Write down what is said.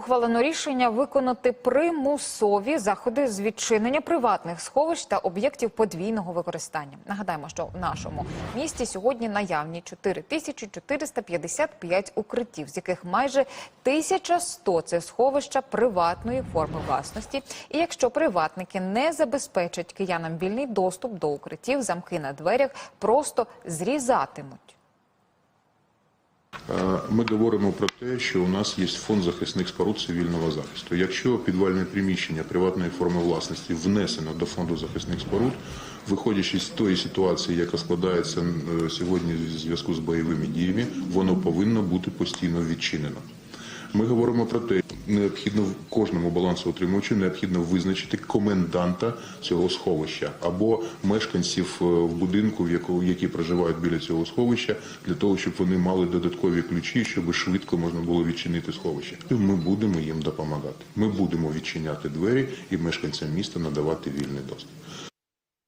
Ухвалено рішення виконати примусові заходи з відчинення приватних сховищ та об'єктів подвійного використання. Нагадаємо, що в нашому місті сьогодні наявні 4455 укриттів, з яких майже 1100 – це сховища приватної форми власності. І якщо приватники не забезпечать киянам вільний доступ до укриттів, замки на дверях просто зрізатимуть. Ми говоримо про те, що у нас є фонд захисних споруд цивільного захисту. Якщо підвальне приміщення приватної форми власності внесено до фонду захисних споруд, виходячи з тої ситуації, яка складається е, сьогодні в зв'язку з бойовими діями, воно повинно бути постійно відчинено. Ми говоримо про те, необхідно кожному балансоутримувачу необхідно визначити коменданта цього сховища або мешканців е, в будинку, в які проживають біля цього сховища, для того, щоб вони мали додаткові ключі, щоб швидко можна було відчинити сховище. І Ми будемо їм допомагати. Ми будемо відчиняти двері і мешканцям міста надавати вільний доступ.